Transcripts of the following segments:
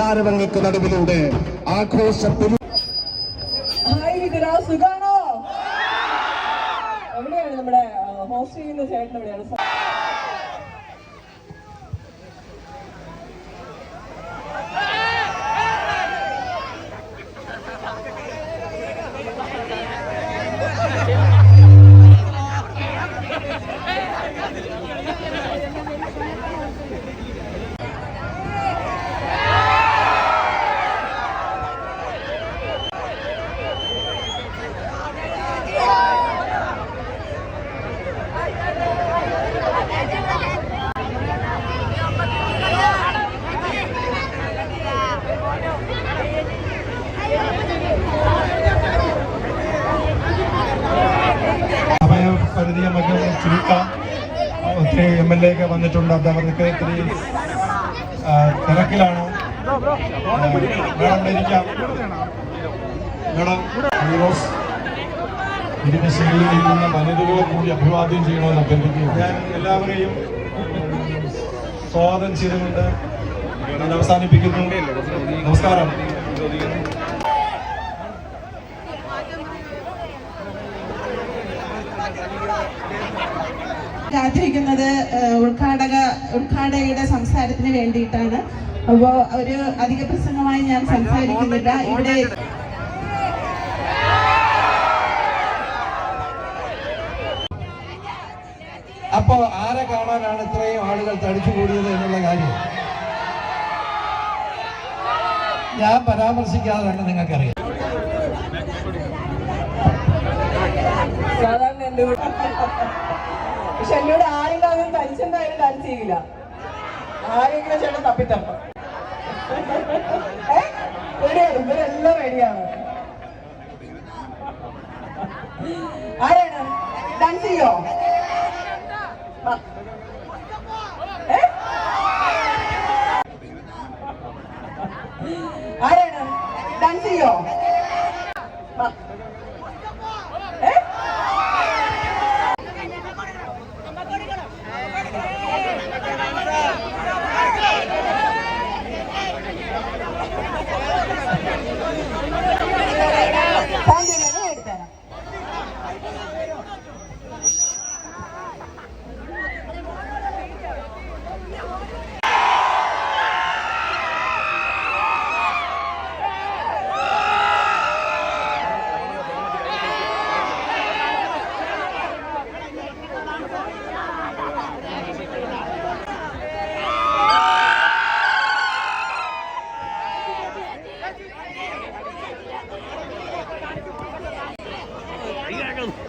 ആചാരങ്ങൾക്ക് നടുവിലൂടെ ആഘോഷ സുഖാണോ? എവിടെയാണ് നമ്മുടെ ഹോസ്റ്റ് ചെയ്യുന്ന ചേട്ടൻ എവിടെയാണ്? ഒത്തിരി എം എൽ എ ഒക്കെ വന്നിട്ടുണ്ട്. ഒത്തിരി ആ, തിരക്കിലാണ്. ഇതിന്റെ ശൈലിയിൽ നിന്ന് വനിതകളെ കൂടി അഭിവാദ്യം ചെയ്യണമെന്ന് അഭ്യർത്ഥിക്കുന്നു. ഞാൻ എല്ലാവരെയും സ്വാഗതം ചെയ്തുകൊണ്ട് ഞാൻ അവസാനിപ്പിക്കുന്നു. നമസ്കാരം. കാത്തിരിക്കുന്നത് ഉദ്ഘാടക ഉദ്ഘാടകയുടെ സംസാരത്തിന് വേണ്ടിയിട്ടാണ്. അപ്പോൾ ഒരു അധിക പ്രസംഗമായി ഞാൻ സംസാരിക്കുന്നില്ല. ഇവിടെ അപ്പോ ആരെ കാണാനാണ് ഇത്രയും ആളുകൾ തടിച്ചു കൂടിയത് എന്നുള്ള കാര്യം? ഞാൻ പരാമർശിക്കാതെ തന്നെ നിങ്ങൾക്കറിയാം. സാധാരണ എന്റെ പക്ഷെ എന്നോട് ആരെങ്കിലും അങ്ങനെ തനിച്ചെന്തായാലും ഡാൻസ് ചെയ്യില്ല. ആരെങ്കിലും ചേട്ടൻ തപ്പിത്തപ്പ. റെഡിയാണ് ഇവരെല്ലാം റെഡിയാണ് ആരാണ് second.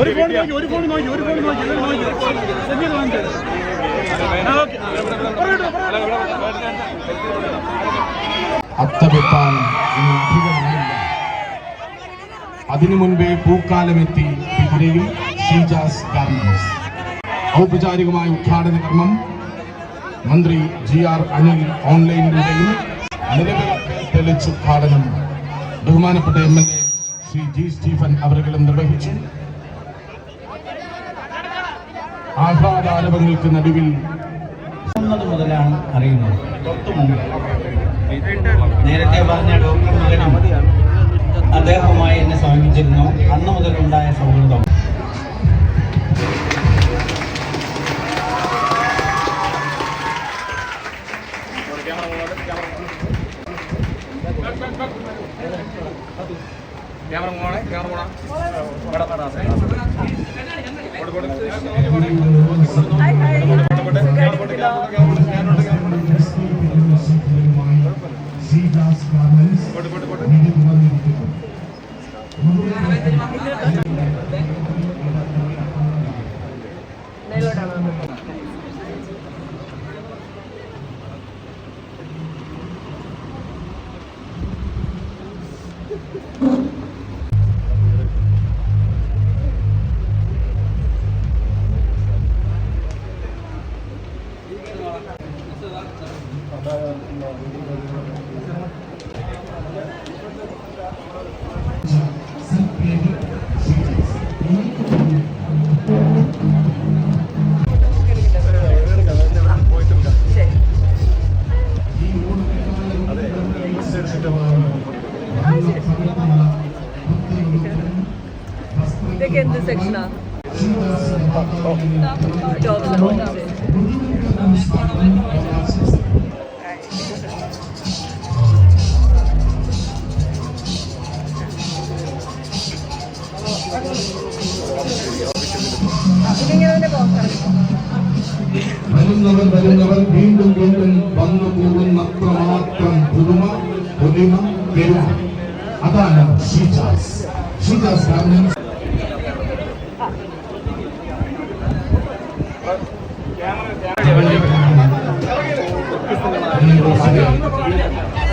ഒരു ഫോൺ നോക്കി ഒരു ഫോൺ നോക്കി ഒരു ഫോൺ നോക്കി ഒരു നോക്കി. അത്തവെപ്പാൻ ഇനി അധികമായില്ല. അതിനു മുൻപേ പൂക്കാലമെത്തി പിന്നെയും ഷീജാസ് ഗാർമെന്റ്സ് ഔപചാരികമായ ഉദ്ഘാടന കർമ്മം മന്ത്രി ജി ആർ അനിൽ ഓൺലൈനിലൂടെയും നിലവിൽ തെളിച്ചുദ്ഘാടനം ബഹുമാനപ്പെട്ട M L A Shri G Stephen അവരുകളും നിർവഹിച്ചു. ആഹ്ലാദാരവങ്ങൾക്ക് നടുവിൽ മുതലാണ് അറിയുന്നത്. നേരത്തെ പറഞ്ഞ ഡോക്ടർ മകനും അദ്ദേഹവുമായി എന്നെ സമീപിച്ചിരുന്നു. അന്ന് മുതലുണ്ടായ സൗഹൃദം. ക്യാമറ മോളെ ക്യാമറ മോളാ. സീതാസ് പോട് ഇതൊക്കെ എന്ത് സെക്ഷനാ വരുന്നവർ വരുന്നവർ വീണ്ടും വീണ്ടും വന്നു പോകുന്ന മാത്രം പുതുമ പുതിമ പെരുമ. അതാണ് ഷീജാസ് ഷീജാസ് ഗാർമെന്റ്സ് university